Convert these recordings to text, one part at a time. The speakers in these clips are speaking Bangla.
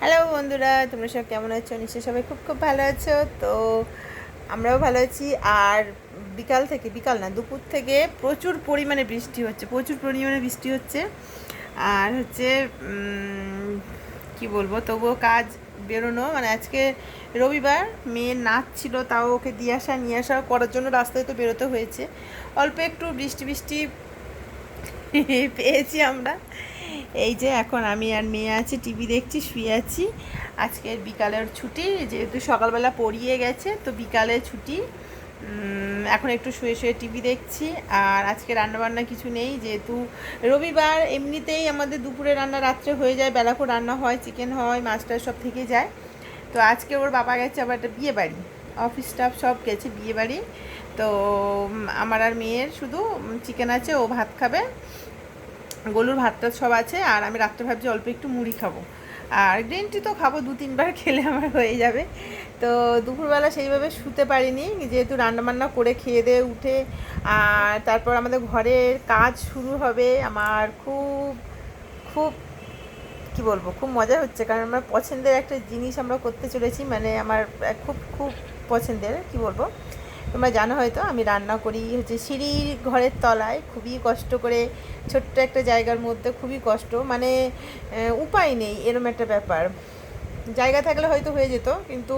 হ্যালো বন্ধুরা, তোমরা সব কেমন আছো? নিশ্চয়ই সবাই খুব খুব ভালো আছো। তো আমরাও ভালো আছি। আর বিকাল থেকে, বিকাল না, দুপুর থেকে প্রচুর পরিমাণে বৃষ্টি হচ্ছে, প্রচুর পরিমাণে বৃষ্টি হচ্ছে। আর হচ্ছে কি বলব, তবুও কাজ বেরোনো। মানে আজকে রবিবার, মেয়ের নাচ ছিল, তাও ওকে দিয়ে আসা, নিয়ে আসা করার জন্য রাস্তায় তো বেরোতে হয়েছে। অল্প একটু বৃষ্টি বৃষ্টি পেয়েছি আমরা। এই যে এখন আমি আর মেয়ে আছি, টিভি দেখছি, শুয়ে আছি। আজকের বিকালের ছুটি, যেহেতু সকালবেলা পড়িয়ে গেছে, তো বিকালে ছুটি। এখন একটু শুয়ে শুয়ে টিভি দেখছি। আর আজকে রান্নাবান্না কিছু নেই, যেহেতু রবিবার, এমনিতেই আমাদের দুপুরে রান্না রাত্রে হয়ে যায় বেলা করে রান্না হয়, চিকেন হয় মাছটা সব থেকে যায়। তো আজকে ওর বাবা গেছে, আবার একটা বিয়ে বাড়ি। অফিস স্টাফ সব গেছে বিয়ে বাড়ি। তো আমার আর মেয়ের শুধু চিকেন আছে, ও ভাত খাবে। গলুর ভাতটা সব আছে, আর আমি রাত্রে ভাবছি অল্প একটু মুড়ি খাব। আর গ্রিন টি তো খাব, দু তিনবার খেলে আমার হয়ে যাবে। তো দুপুরবেলা সেইভাবে শুতে পারিনি, যেহেতু রান্নাবান্না করে খেয়ে দিয়ে উঠে, আর তারপর আমাদের ঘরের কাজ শুরু হবে। আমার খুব খুব, কি বলব, খুব মজা হচ্ছে, কারণ আমার পছন্দের একটা জিনিস আমরা করতে চলেছি মানে আমার, খুব খুব পছন্দের, কি বলব? তোমরা জানো হয়তো, আমি রান্না করি হচ্ছে সিঁড়ির ঘরের তলায়, খুবই কষ্ট করে ছোট্ট একটা জায়গার মধ্যে খুবই কষ্ট মানে উপায় নেই, এরম একটা ব্যাপার। জায়গা থাকলে হয়তো হয়ে যেত, কিন্তু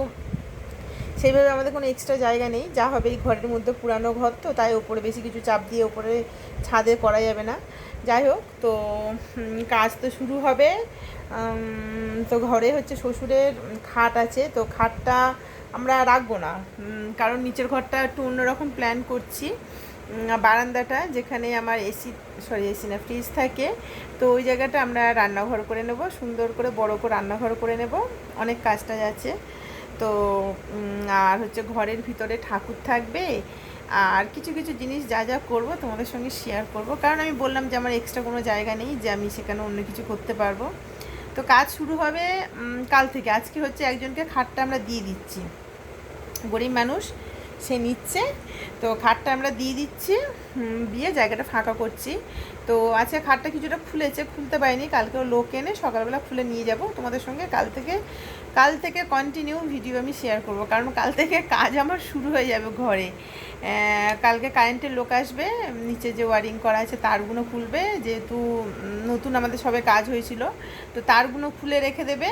সেইভাবে আমাদের কোনো এক্সট্রা জায়গা নেই, যা হবে এই ঘরের মধ্যে পুরানো ঘর তো, তাই ওপরে বেশি কিছু চাপ দিয়ে ওপরে ছাদে করা যাবে না। যাই হোক, তো কাজ তো শুরু হবে। তো ঘরে হচ্ছে শ্বশুরের খাট আছে, তো খাটটা আমরা রাখব না। কারণ নিচের ঘরটা একটু অন্যরকম প্ল্যান করছি। বারান্দাটা যেখানে আমার এসি সরি এসি না ফ্রিজ থাকে। তো ওই জায়গাটা আমরা রান্নাঘর করে নেব। সুন্দর করে, বড় করে রান্নাঘর করে নেব। অনেক কাজ টাজ আছে। তো আর হচ্ছে ঘরের ভিতরে ঠাকুর থাকবে। আর কিছু কিছু জিনিস যা যা করব তোমাদের সঙ্গে শেয়ার করব। কারণ আমি বললাম যে আমার এক্সট্রা কোনো জায়গা নেই যে আমি সেখানে অন্য কিছু করতে পারব। তো কাজ শুরু হবে কাল থেকে। আজকে হচ্ছে একজনকে খাটটা আমরা দিয়ে দিচ্ছি। গরিব মানুষ, সে নিচ্ছে। তো খাটটা আমরা দিয়ে দিচ্ছি দিয়ে জায়গাটা ফাঁকা করছি। তো আজকে খাটটা কিছুটা খুলেছে খুলতে পারিনি। কালকেও লোক এনে সকালবেলা খুলে নিয়ে যাব। তোমাদের সঙ্গে কাল থেকে কাল থেকে কন্টিনিউ ভিডিও আমি শেয়ার করব। কারণ কাল থেকে কাজ আমার শুরু হয়ে যাবে ঘরে। কালকে কারেন্টের লোক আসবে, নিচে যে ওয়ারিং করা আছে তারগুলো খুলবে। যেহেতু নতুন আমাদের সবে কাজ হয়েছিল, তো তারগুলো খুলে রেখে দেবে।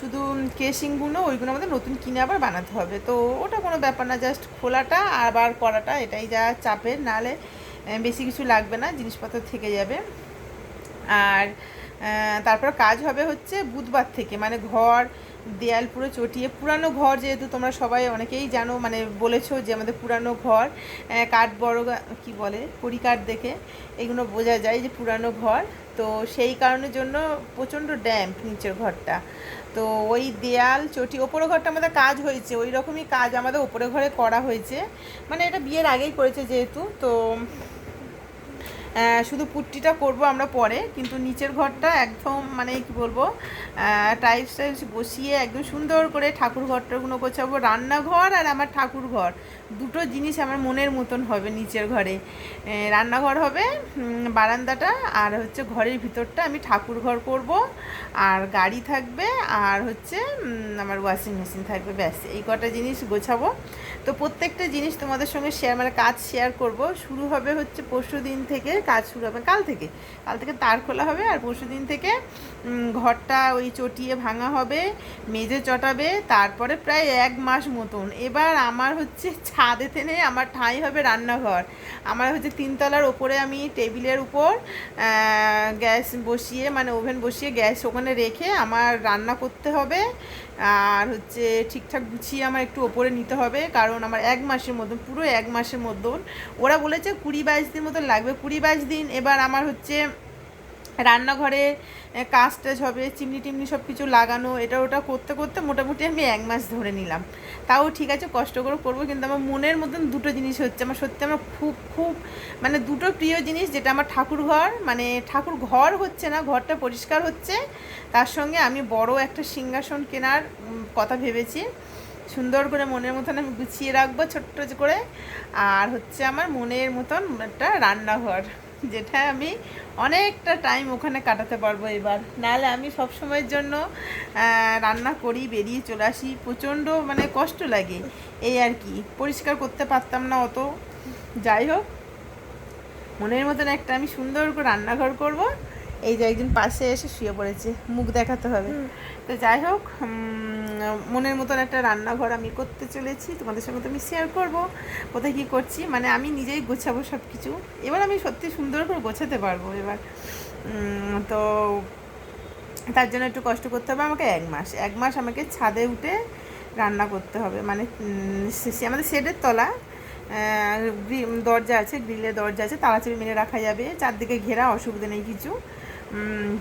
শুধু কেসিংগুলো ওইগুলো আমাদের নতুন কিনে আবার বানাতে হবে। তো ওটা কোনো ব্যাপার না জাস্ট খোলাটা আবার করাটা, এটাই যা চাপের নাহলে বেশি কিছু লাগবে না, জিনিসপত্র থেকে যাবে। আর তারপর কাজ হবে হচ্ছে বুধবার থেকে মানে ঘর দেয়াল পুরো চটিয়ে, পুরানো ঘর যেহেতু তোমরা সবাই অনেকেই জানো মানে বলেছ যে আমাদের পুরানো ঘর কাঠ বড় কি বলে কড়ি কাঠ দেখে, এগুলো বোঝা যায় যে পুরানো ঘর। তো সেই কারণের জন্য প্রচণ্ড ড্যাম্প নিচের ঘরটা। তো ওই দেয়াল চটি, ওপরের ঘরটা আমাদের কাজ হয়েছে, ওই রকমই কাজ আমাদের ওপরের ঘরে করা হয়েছে। মানে এটা বিয়ের আগেই করেছে যেহেতু, তো শুধু পুট্টিটা করব আমরা পরে, কিন্তু নিচের ঘরটা একদম মানে কি বলব টাইলস টাইলস বসিয়ে একদম সুন্দর করে ঠাকুর ঘরটাগুলো গোছাবো। রান্নাঘর আর আমার ঠাকুর ঘর। দুটো জিনিস আমার মনের মতন হবে নিচের ঘরে। রান্নাঘর হবে বারান্দাটা, আর হচ্ছে ঘরের ভিতরটা আমি ঠাকুর ঘর করব, আর গাড়ি থাকবে, আর হচ্ছে আমার ওয়াশিং মেশিন থাকবে, ব্যাস, এই কটা জিনিস গোছাবো। তো প্রত্যেকটা জিনিস তোমাদের সঙ্গে শেয়ার মানে কাজ শেয়ার করব। শুরু হবে হচ্ছে পরশু দিন থেকে, কাজ শুরু হবে কাল থেকে। কাল থেকে তার খোলা হবে, আর পরশু দিন থেকে ঘরটা ওই চটিয়ে ভাঙা হবে, মেজে চটাবে, তারপরে প্রায় এক মাস মতন। এবার আমার হচ্ছে ছাদে থেনে আমার ঠাঁই হবে রান্নাঘর। আমার হচ্ছে তিনতলার ওপরে আমি টেবিলের উপর গ্যাস বসিয়ে মানে ওভেন বসিয়ে গ্যাস ওখানে রেখে আমার রান্না করতে হবে। আর হচ্ছে ঠিকঠাক গুছিয়ে আমার একটু ওপরে নিতে হবে, কারণ আমার এক মাসের মতন, পুরো এক মাসের মতন। ওরা বলেছে কুড়ি বাইশ দিন মতন লাগবে। কুড়ি বাইশ দিন, এবার আমার হচ্ছে রান্নাঘরে কাজ টাজ হবে চিমনি টিমনি সব কিছু লাগানো, এটা ওটা করতে করতে মোটামুটি আমি এক মাস ধরে নিলাম। তাও ঠিক আছে, কষ্ট করে করব, কিন্তু আমার মনের মতন দুটো জিনিস হচ্ছে, আমার সত্যি আমার খুব খুব মানে দুটো প্রিয় জিনিস যেটা আমার ঠাকুর ঘর মানে ঠাকুর ঘর হচ্ছে না, ঘরটা পরিষ্কার হচ্ছে, তার সঙ্গে আমি বড় একটা সিংহাসন কেনার কথা ভেবেছি। সুন্দর করে মনের মতন আমি গুছিয়ে রাখব, ছোট্ট করে, আর হচ্ছে আমার মনের মতন একটা রান্নাঘর। যেটা আমি অনেকটা টাইম ওখানে কাটাতে পারব এবার। নাহলে আমি সব সময়ের জন্য রান্না করি, বেরিয়ে চলে আসি। প্রচণ্ড মানে কষ্ট লাগে এই আর কি। পরিষ্কার করতে পারতাম না অত। যাই হোক, মনের মতন একটা আমি সুন্দর করে রান্নাঘর করব। এই যে একজন পাশে এসে শুয়ে পড়েছে মুখ দেখাতে হবে। তো যাই হোক মনের মতন একটা রান্নাঘর আমি করতে চলেছি তোমাদের সঙ্গে তো আমি শেয়ার করব কোথায় কী করছি মানে আমি নিজেই গোছাবো সব কিছু এবার আমি সত্যি সুন্দর করে গোছাতে পারব এবার। তো তার জন্য একটু কষ্ট করতে হবে আমাকে এক মাস। এক মাস আমাকে ছাদে উঠে রান্না করতে হবে মানে আমাদের শেডের তলা দরজা আছে গ্রিলের দরজা আছে তাড়াতাড়ি মেরে রাখা যাবে চারদিকে ঘেরা অসুবিধা নেই কিছু।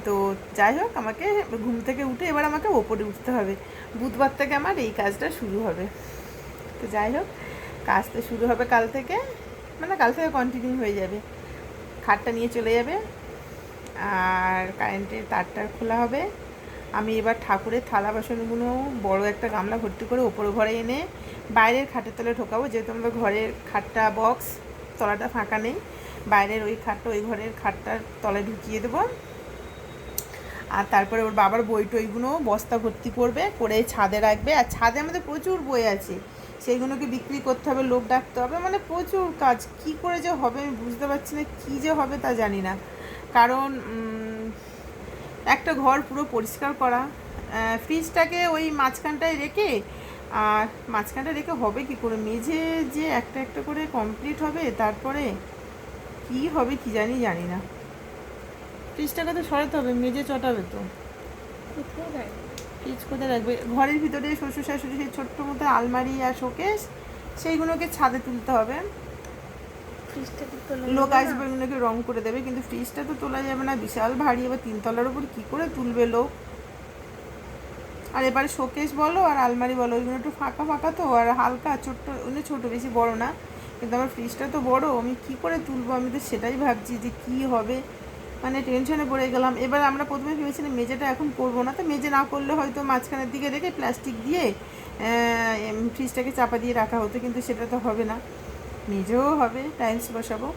তো যাই হোক, আমাকে ঘুম থেকে উঠে এবার আমাকে ওপরে উঠতে হবে। বুধবার থেকে আমার এই কাজটা শুরু হবে। তো যাই হোক, কাজ তো শুরু হবে কাল থেকে। মানে কাল থেকে কন্টিনিউ হয়ে যাবে। খাটটা নিয়ে চলে যাবে। আর কারেন্টের তারটার খোলা হবে। আমি এবার ঠাকুরের থালা বাসনগুলো, বড় একটা গামলা ভর্তি করে ওপর ঘরে এনে বাইরের খাটের তলে ঢোকাবো। যেহেতু আমাদের ঘরের খাটটা বক্স তলাটা ফাঁকা নেই। বাইরের ওই খাটটা, ওই ঘরের খাটটার তলায় ঢুকিয়ে দেবো। আর তারপরে ওর বাবার বই টইগুলো বস্তা ভর্তি করবে, করে ছাদে রাখবে। আর ছাদে আমাদের প্রচুর বই আছে। সেইগুলোকে বিক্রি করতে হবে, লোক ডাকতে হবে। মানে প্রচুর কাজ। কি করে যে হবে আমি বুঝতে পারছি না, কী যে হবে তা জানি না। কারণ একটা ঘর পুরো পরিষ্কার করা। ফ্রিজটাকে ওই মাঝখানটায় রেখে, আর মাঝখানটা রেখে হবে কি করে? মেঝে যে একটা একটা করে কমপ্লিট হবে, তারপরে কি হবে কি জানি জানি না। ফ্রিজটাকে তো সরাতে হবে মেঝে চটাবে তো? ফ্রিজ কোথায়? রাখবে? ঘরের ভিতরে শ্বশুর শাশুড়ি সেই ছোট্ট মতো আলমারি আর শোকেস সেইগুলোকে ছাদে তুলতে হবে। লোক আসবে ওগুলোকে রং করে দেবে কিন্তু ফ্রিজটা তো তোলা যাবে না। বিশাল ভারী এবার তিনতলার উপর কি করে তুলবে লোক? আর এবারে শোকেস বলো আর আলমারি বলো ওইগুলো একটু ফাঁকা ফাঁকা তো আর হালকা ছোট্ট ওগুলো ছোটো বেশি বড় না। কিন্তু আমার ফ্রিজটা তো বড় আমি কি করে তুলবো? আমি তো সেটাই ভাবছি যে কি হবে। মানে টেনশনে পড়ে গেলাম। এবার আমরা প্রথমে ভেবেছিলাম মেঝেটা এখন করব না। তো মেজে না করলে হয়তো মাঝখানের দিকে রেখে প্লাস্টিক দিয়ে ফ্রিজটাকে চাপা দিয়ে রাখা হতো, কিন্তু সেটা তো হবে না। মেঝেও হবে টাইলস বসাবো।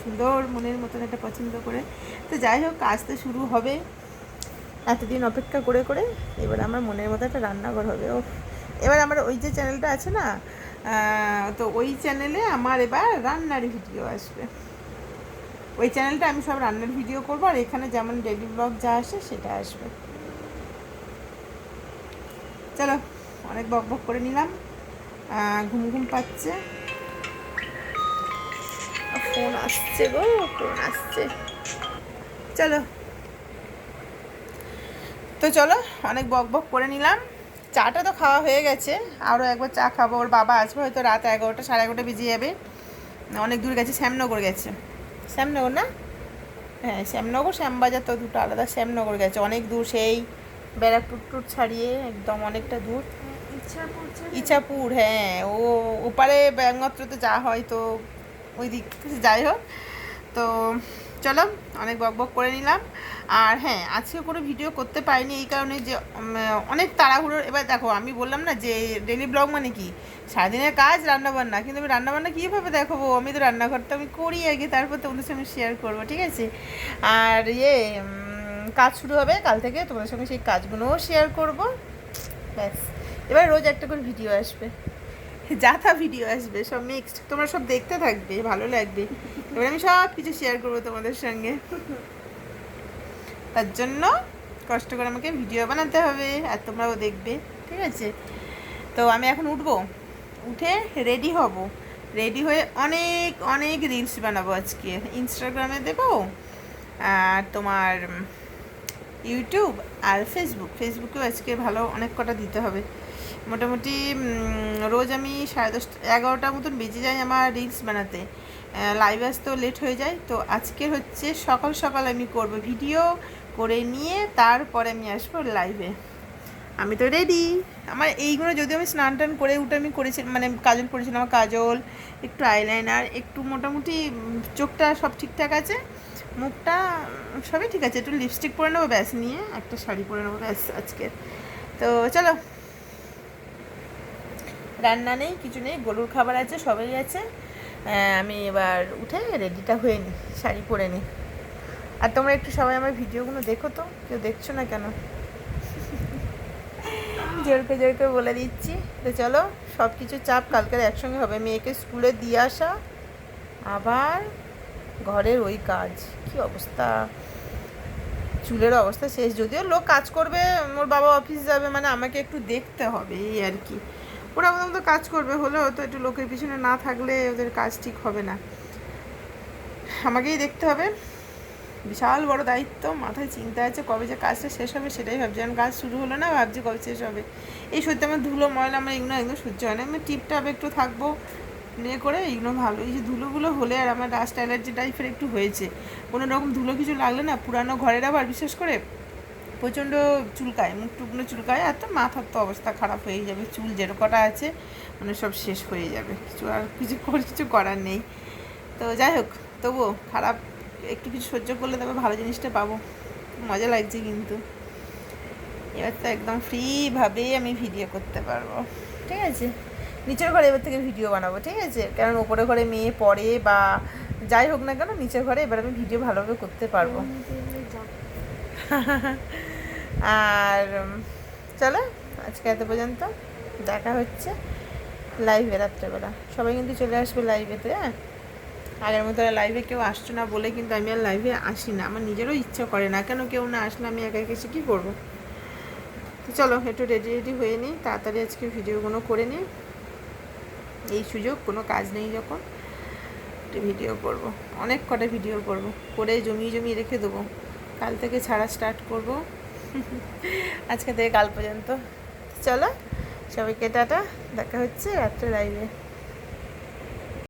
সুন্দর মনের মতন একটা পছন্দ করে। তো যাই হোক, কাজ তো শুরু হবে। এতদিন অপেক্ষা করে করে এবার আমার মনের মতো একটা রান্নাঘর হবে। ও এবার আমার ওই যে চ্যানেলটা আছে না তো ওই চ্যানেলে আমার এবার রান্নার ভিডিও আসবে। ওই চ্যানেলটা আমি সব রান্নার ভিডিও করব, আর এখানে যেমন ডেলি ব্লগ যা আসে সেটা আসবে। চলো, অনেক বক বক করে নিলাম। ঘুম ঘুম পাচ্ছে। ফোন আসছে গো, ফোন আসছে। চলো। তো চলো, অনেক বক বক করে নিলাম। চাটা তো খাওয়া হয়ে গেছে, আরও একবার চা খাব। ওর বাবা আসবে, হয়তো রাত এগারোটা, সাড়ে এগারোটা বেজে যাবে। অনেক দূর গেছে, শ্যামনগর গেছে। শ্যামনগর না? হ্যাঁ শ্যামনগর শ্যামবাজার তো দুটো আলাদা শ্যামনগর গেছে। অনেক দূর সেই ব্যারাকপুর টুট ছাড়িয়ে একদম অনেকটা দূর। ইচ্ছা ইচ্ছাপুর হ্যাঁ। ও ওপারে ব্যাঙ্গত্র তো যা হয় তো ওই দিক থেকে যাই হোক তো চলো, অনেক বক বক করে নিলাম। আর হ্যাঁ আজকে কোনো ভিডিও করতে পারিনি এই কারণে যে অনেক তাড়াহুড়োর, এবার দেখো আমি বললাম না যে ডেলি ব্লগ মানে কি? সারাদিনের কাজ, রান্নাবান্না। কিন্তু আমি রান্নাবান্না কীভাবে দেখাবো? আমি তো রান্নাঘরটা আমি করি আগে, তারপর তোমাদের সঙ্গে শেয়ার করব, ঠিক আছে? আর ইয়ে কাজ শুরু হবে কাল থেকে, তোমাদের সঙ্গে সেই কাজগুলোও শেয়ার করব। ব্যাস, এবার রোজ একটা করে ভিডিও আসবে। যা তা ভিডিও আসবে, সব মিক্সড তোমরা সব দেখতে থাকবে, ভালো লাগবে। এবার আমি সব কিছু শেয়ার করব তোমাদের সঙ্গে। তার জন্য কষ্ট করে আমাকে ভিডিও বানাতে হবে, আর তোমরাও দেখবে, ঠিক আছে? তো আমি এখন উঠবো, উঠে রেডি হব। রেডি হয়ে অনেক অনেক রিলস বানাবো আজকে। ইনস্টাগ্রামে দেবো, আর তোমার ইউটিউব আর ফেসবুক ফেসবুকেও আজকে ভালো অনেক কটা দিতে হবে। মোটামুটি রোজ আমি সাড়ে দশটা, এগারোটার মতন বেজে যাই আমার রিলস বানাতে। লাইভ আসতেও লেট হয়ে যায়। তো আজকের হচ্ছে সকাল সকাল আমি করব ভিডিও করে নিয়ে তারপরে আমি আসব লাইভে আমি তো রেডি আমার এইগুলো যদি আমি স্নান টান করে উঠে আমি করেছি মানে কাজল করেছিলাম, আমার কাজল, একটু আইলাইনার একটু মোটামুটি চোখটা সব ঠিকঠাক আছে, মুখটা সবই ঠিক আছে। একটু লিপস্টিক পরে নেব ব্যাস, নিয়ে একটা শাড়ি পরে নেব ব্যাস আজকে তো চলো। রান্না নেই কিছু নেই গরুর খাবার আছে সবাই আছে। হ্যাঁ, আমি এবার উঠে রেডিটা হয়ে নিই শাড়ি পরে নিই আর তোমরা একটু সবাই আমার ভিডিওগুলো দেখো তো কেউ দেখছ না কেন? জোরকে জোরকে বলে দিচ্ছি। তো চলো সব কিছু চাপ কালকের একসঙ্গে হবে মেয়েকে স্কুলে দিয়ে আসা। আবার ঘরের ওই কাজ কি অবস্থা? চুলের অবস্থা শেষ যদিও লোক কাজ করবে ওর বাবা অফিস যাবে মানে আমাকে একটু দেখতে হবে এই আর কি। ওরা ওদের মতো কাজ করবে, হলেও তো একটু লোকের পিছনে না থাকলে ওদের কাজ ঠিক হবে না। আমাকেই দেখতে হবে। বিশাল বড় দায়িত্ব, মাথায় চিন্তা আছে কবে যে কাজটা শেষ হবে সেটাই ভাবছি। কারণ কাজ শুরু হলো না, ভাবছি কবে শেষ হবে। এই সত্যি আমার ধুলো, ময়লা, আমার এগুলো একদম সহ্য হয় না। আমি টিপটাপ একটু থাকব নিয়ে করে এইগুলো ভালো। এই যে ধুলোগুলো হলে আর আমার ডাস্ট অ্যালার্জি টাইপের একটু হয়েছে। কোনো রকম ধুলো কিছু লাগলে না পুরানো ঘরের আবার, বিশেষ করে প্রচণ্ড চুলকায় মুখ টুকনো চুলকায় আর তো মাথার তো অবস্থা খারাপ হয়ে যাবে। চুল যেরকম কটা আছে মানে সব শেষ হয়ে যাবে। কিছু আর কিছু করে কিছু করার নেই। তো যাই হোক তবুও খারাপ একটু কিছু সহ্য করলে তবে ভালো জিনিসটা পাবো। মজা লাগছে কিন্তু। এবার তো একদম ফ্রিভাবেই আমি ভিডিও করতে পারব। ঠিক আছে? নিচের ঘরে এবার থেকে ভিডিও বানাবো ঠিক আছে? কারণ ওপরে ঘরে মেয়ে পড়ে বা যাই হোক না কেন নিচের ঘরে এবার আমি ভিডিও ভালোভাবে করতে পারব। আর চলো, আজকে এত পর্যন্ত। দেখা হচ্ছে লাইভে রাত্রেবেলা। সবাই কিন্তু চলে আসবে লাইভেতে হ্যাঁ? আগের মতো লাইভে কেউ আসছো না বলে কিন্তু আমি আর লাইভে আসি না। আমার নিজেরও ইচ্ছা করে না। কেন কেউ না আসলে আমি একা একা এসে কী করব? তো চলো, একটু রেডি রেডি হয়ে নিই। তাড়াতাড়ি আজকে ভিডিওগুলো করে নিই। এই সুযোগ, কোনো কাজ নেই যখন। একটু ভিডিও করব। অনেক কটা ভিডিও করব। করে জমিয়ে জমিয়ে রেখে দেবো। কাল থেকে ছাড়া স্টার্ট করব। আজকে থেকে কাল পর্যন্ত। চলো সবাইকে টাটা দেখা হচ্ছে রাত্রে লাইভে